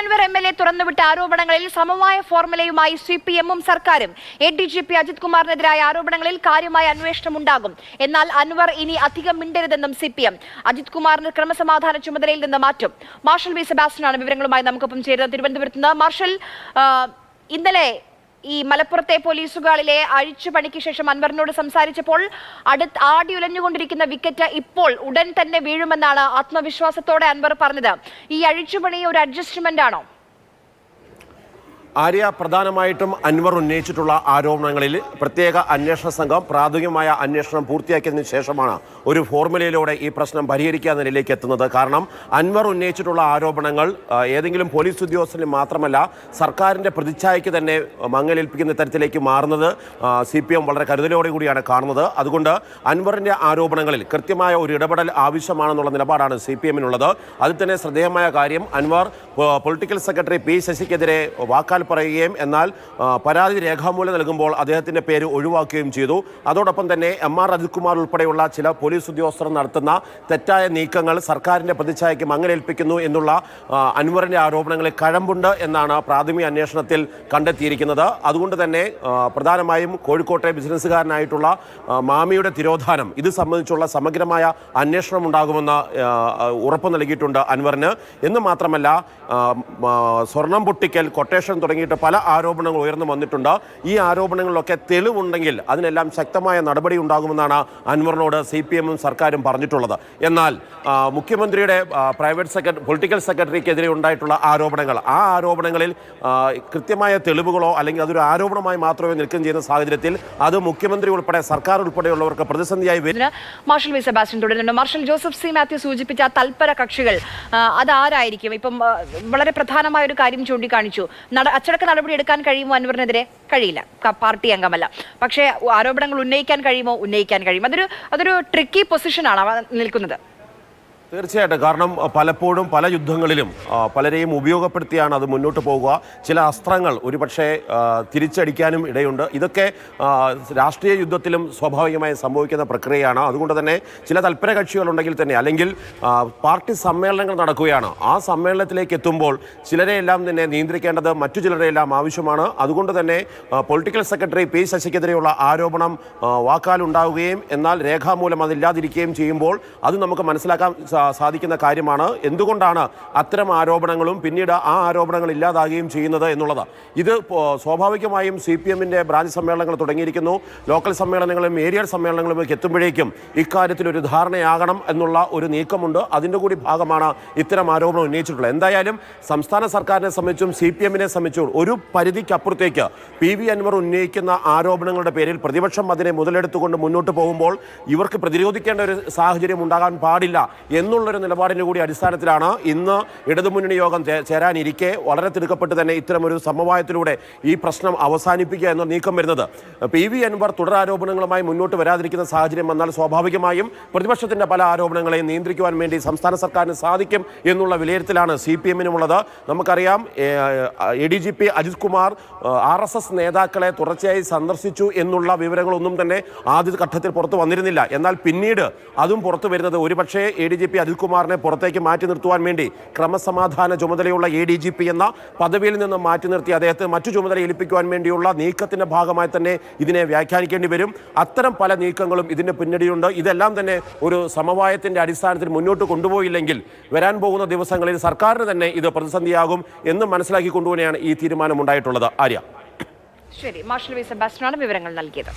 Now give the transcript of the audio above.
Anwar M L A തുറന്നുവിട്ട ആരോപണങ്ങളിൽ സമവായ ഫോർമുലയുമായി സി പി എമ്മും സർക്കാരും. A D G P Ajith കുമാറിനെതിരായ ആരോപണങ്ങളിൽ കാര്യമായ അന്വേഷണം ഉണ്ടാകും എന്നാൽ അൻവർ ഇനി അധികം മിണ്ടരുതെന്നും സി പി എം അജിത് കുമാറിന് ക്രമസമാധാന ചുമതലയിൽ നിന്ന് മാറ്റും. മാർഷൽ വി സെബാസ്റ്റ്യനാണ് വിവരങ്ങളുമായി നമുക്കൊപ്പം ചേരുന്നത്. തിരുവനന്തപുരത്ത് നിന്ന് മാർഷൽ ഇന്നലെ ഈ മലപ്പുറത്തെ പോലീസുകളിലെ അഴിച്ചുപണിക്ക് ശേഷം അൻവറിനോട് സംസാരിച്ചപ്പോൾ അടുത്ത് ആടി ഉലഞ്ഞുകൊണ്ടിരിക്കുന്ന വിക്കറ്റ് ഇപ്പോൾ ഉടൻ തന്നെ വീഴുമെന്നാണ് ആത്മവിശ്വാസത്തോടെ അൻവർ പറഞ്ഞത്. ഈ അഴിച്ചുപണി ഒരു അഡ്ജസ്റ്റ്മെന്റ് ആണോ? ആര്യ പ്രധാനമായിട്ടും അൻവർ ഉന്നയിച്ചിട്ടുള്ള ആരോപണങ്ങളിൽ പ്രത്യേക അന്വേഷണ സംഘം പ്രാഥമികമായ അന്വേഷണം പൂർത്തിയാക്കിയതിനു ശേഷമാണ് ഒരു ഫോർമുലയിലൂടെ ഈ പ്രശ്നം പരിഹരിക്കാവുന്ന നിലയിലേക്ക് എത്തുന്നത്. കാരണം അൻവർ ഉന്നയിച്ചിട്ടുള്ള ആരോപണങ്ങൾ ഏതെങ്കിലും പോലീസ് ഉദ്യോഗസ്ഥന് മാത്രമല്ല സർക്കാരിന്റെ പ്രതിച്ഛായയ്ക്ക് തന്നെ മങ്ങലേൽപ്പിക്കുന്ന തരത്തിലേക്ക് മാറുന്നത് സി പി എം വളരെ കരുതലോടെ കൂടിയാണ് കാണുന്നത്. അതുകൊണ്ട് അൻവറിന്റെ ആരോപണങ്ങളിൽ കൃത്യമായ ഒരു ഇടപെടൽ ആവശ്യമാണെന്നുള്ള നിലപാടാണ് സി പി എമ്മിനുള്ളത് അതിൽ തന്നെ ശ്രദ്ധേയമായ കാര്യം അൻവർ പൊളിറ്റിക്കൽ സെക്രട്ടറി പി ശശിക്കെതിരെ വാക്കാൽ പറയുകയും എന്നാൽ പരാതി രേഖാമൂലം നൽകുമ്പോൾ അദ്ദേഹത്തിന്റെ പേര് ഒഴിവാക്കുകയും ചെയ്തു. അതോടൊപ്പം തന്നെ എം ആർ അജിത്കുമാർ ഉൾപ്പെടെയുള്ള ചില പോലീസ് ഉദ്യോഗസ്ഥർ നടത്തുന്ന തെറ്റായ നീക്കങ്ങൾ സർക്കാരിന്റെ പ്രതിച്ഛായയ്ക്ക് മങ്ങലേൽപ്പിക്കുന്നു എന്നുള്ള അൻവറിന്റെ ആരോപണങ്ങളിൽ കഴമ്പുണ്ട് എന്നാണ് പ്രാഥമിക അന്വേഷണത്തിൽ കണ്ടെത്തിയിരിക്കുന്നത്. അതുകൊണ്ട് തന്നെ പ്രധാനമായും കോഴിക്കോട്ടെ ബിസിനസ്സുകാരനായിട്ടുള്ള മാമിയുടെ തിരോധാനം ഇത് സംബന്ധിച്ചുള്ള സമഗ്രമായ അന്വേഷണം ഉണ്ടാകുമെന്ന് ഉറപ്പ് നൽകിയിട്ടുണ്ട് അൻവറിന്. എന്ന് മാത്രമല്ല സ്വർണം പൊട്ടിക്കൽ കൊട്ടേഷൻ തുടങ്ങിയിട്ട് പല ആരോപണങ്ങൾ ഉയർന്നു വന്നിട്ടുണ്ട്. ഈ ആരോപണങ്ങളിലൊക്കെ തെളിവുണ്ടെങ്കിൽ അതിനെല്ലാം ശക്തമായ നടപടി ഉണ്ടാകുമെന്നാണ് അൻവറിനോട് സി പി എമ്മും സർക്കാരും പറഞ്ഞിട്ടുള്ളത്. എന്നാൽ മുഖ്യമന്ത്രിയുടെ പ്രൈവറ്റ് സെക്രട്ടറി പൊളിറ്റിക്കൽ സെക്രട്ടറിക്കെതിരെ ഉണ്ടായിട്ടുള്ള ആരോപണങ്ങൾ ആ ആരോപണങ്ങളിൽ കൃത്യമായ തെളിവുകളോ അല്ലെങ്കിൽ അതൊരു ആരോപണമായി മാത്രമേ നിൽക്കുകയും ചെയ്യുന്ന സാഹചര്യത്തിൽ അത് മുഖ്യമന്ത്രി ഉൾപ്പെടെ സർക്കാർ ഉൾപ്പെടെയുള്ളവർക്ക് പ്രതിസന്ധിയായി വരും. മാർഷൽ വി സെബാസ്റ്റ്യൻ തുടരുന്നുണ്ട്. മാർഷൽ ജോസഫ് സി മാത്യു സൂചിപ്പിച്ച തൽപര കക്ഷികൾ അതാരായിരിക്കും ഇപ്പം വളരെ പ്രധാനമായ ഒരു കാര്യം ചൂണ്ടിക്കാണിച്ചു. നട അച്ചടക്ക നടപടി എടുക്കാൻ കഴിയുമോ അൻവറിനെതിരെ? കഴിയില്ല. പാർട്ടി അംഗമല്ല. പക്ഷേ ആരോപണങ്ങൾ ഉന്നയിക്കാൻ കഴിയുമോ? ഉന്നയിക്കാൻ കഴിയും. അതൊരു അതൊരു ട്രിക്കി പൊസിഷനാണ് നിൽക്കുന്നത്. തീർച്ചയായിട്ടും. കാരണം പലപ്പോഴും പല യുദ്ധങ്ങളിലും പലരെയും ഉപയോഗപ്പെടുത്തിയാണ് അത് മുന്നോട്ട് പോകുക. ചില അസ്ത്രങ്ങൾ ഒരുപക്ഷെ തിരിച്ചടിക്കാനും ഇടയുണ്ട്. ഇതൊക്കെ രാഷ്ട്രീയ യുദ്ധത്തിലും സ്വാഭാവികമായി സംഭവിക്കുന്ന പ്രക്രിയയാണ്. അതുകൊണ്ട് തന്നെ ചില തൽപര കക്ഷികളുണ്ടെങ്കിൽ തന്നെ അല്ലെങ്കിൽ പാർട്ടി സമ്മേളനങ്ങൾ നടക്കുകയാണ്. ആ സമ്മേളനത്തിലേക്ക് എത്തുമ്പോൾ ചിലരെയെല്ലാം തന്നെ നിയന്ത്രിക്കേണ്ടത് മറ്റു ചിലരെയെല്ലാം ആവശ്യമാണ്. അതുകൊണ്ട് തന്നെ പൊളിറ്റിക്കൽ സെക്രട്ടറി പി ശശിക്കെതിരെയുള്ള ആരോപണം വാക്കാലുണ്ടാവുകയും എന്നാൽ രേഖാമൂലം അതില്ലാതിരിക്കുകയും ചെയ്യുമ്പോൾ അത് നമുക്ക് മനസ്സിലാക്കാൻ സാധിക്കുന്ന കാര്യമാണ്. എന്തുകൊണ്ടാണ് അത്തരം ആരോപണങ്ങളും പിന്നീട് ആ ആരോപണങ്ങൾ ഇല്ലാതാകുകയും ചെയ്യുന്നത് എന്നുള്ളത്? ഇത് സ്വാഭാവികമായും സി പി എമ്മിന്റെ ബ്രാഞ്ച് സമ്മേളനങ്ങൾ തുടങ്ങിയിരിക്കുന്നു. ലോക്കൽ സമ്മേളനങ്ങളും ഏരിയൽ സമ്മേളനങ്ങളിലേക്ക് എത്തുമ്പോഴേക്കും ഇക്കാര്യത്തിൽ ഒരു ധാരണയാകണം എന്നുള്ള ഒരു നീക്കമുണ്ട്. അതിന്റെ കൂടി ഭാഗമാണ് ഇത്തരം ആരോപണം ഉന്നയിച്ചിട്ടുള്ളത്. എന്തായാലും സംസ്ഥാന സർക്കാരിനെ സംബന്ധിച്ചും സി പി എമ്മിനെ സംബന്ധിച്ചും ഒരു പരിധിക്കപ്പുറത്തേക്ക് പി വി അൻവർ ഉന്നയിക്കുന്ന ആരോപണങ്ങളുടെ പേരിൽ പ്രതിപക്ഷം അതിനെ മുതലെടുത്തുകൊണ്ട് മുന്നോട്ട് പോകുമ്പോൾ ഇവർക്ക് പ്രതിരോധിക്കേണ്ട ഒരു സാഹചര്യം ഉണ്ടാകാൻ പാടില്ല എന്നുള്ളൊരു നിലപാടിന്റെ കൂടി അടിസ്ഥാനത്തിലാണ് ഇന്ന് ഇടതുമുന്നണി യോഗം ചേരാനിരിക്കെ വളരെ തിടുക്കപ്പെട്ട് തന്നെ ഇത്തരമൊരു സമവായത്തിലൂടെ ഈ പ്രശ്നം അവസാനിപ്പിക്കുക എന്ന നീക്കം വരുന്നത്. പി വി അൻവർ തുടരാരോപണങ്ങളുമായി മുന്നോട്ട് വരാതിരിക്കുന്ന സാഹചര്യം വന്നാൽ സ്വാഭാവികമായും പ്രതിപക്ഷത്തിന്റെ പല ആരോപണങ്ങളെയും നിയന്ത്രിക്കുവാൻ വേണ്ടി സംസ്ഥാന സർക്കാരിന് സാധിക്കും എന്നുള്ള വിലയിരുത്തലാണ് സി പി എമ്മിനുമുള്ളത് നമുക്കറിയാം A D G P Ajith Kumar R S S നേതാക്കളെ തുടർച്ചയായി സന്ദർശിച്ചു എന്നുള്ള വിവരങ്ങളൊന്നും തന്നെ ആദ്യ ഘട്ടത്തിൽ പുറത്തു വന്നിരുന്നില്ല. എന്നാൽ പിന്നീട് അതും പുറത്തു വരുന്നത് ഒരുപക്ഷേ A D G P Ajith അനിൽകുമാറിനെ പുറത്തേക്ക് മാറ്റി നിർത്തുവാൻ വേണ്ടി ക്രമസമാധാന ചുമതലയുള്ള എ ഡി ജി പി എന്ന പദവിയിൽ നിന്ന് മാറ്റി നിർത്തി അദ്ദേഹത്തെ മറ്റു ചുമതല ഏൽപ്പിക്കുവാൻ വേണ്ടിയുള്ള നീക്കത്തിന്റെ ഭാഗമായി തന്നെ ഇതിനെ വ്യാഖ്യാനിക്കേണ്ടി വരും. അത്തരം പല നീക്കങ്ങളും ഇതിന് പിന്നണിയുണ്ട് ഇതെല്ലാം തന്നെ ഒരു സമവായത്തിന്റെ അടിസ്ഥാനത്തിൽ മുന്നോട്ട് കൊണ്ടുപോയില്ലെങ്കിൽ വരാൻ പോകുന്ന ദിവസങ്ങളിൽ സർക്കാരിന് തന്നെ ഇത് പ്രതിസന്ധിയാകും എന്ന് മനസ്സിലാക്കി കൊണ്ടുതന്നെയാണ് ഈ തീരുമാനം ഉണ്ടായിട്ടുള്ളത് ആര്യ. ശരി മാർഷൽ വി. സെബാസ്റ്റ്യനാണ് വിവരങ്ങൾ നൽകിയത്.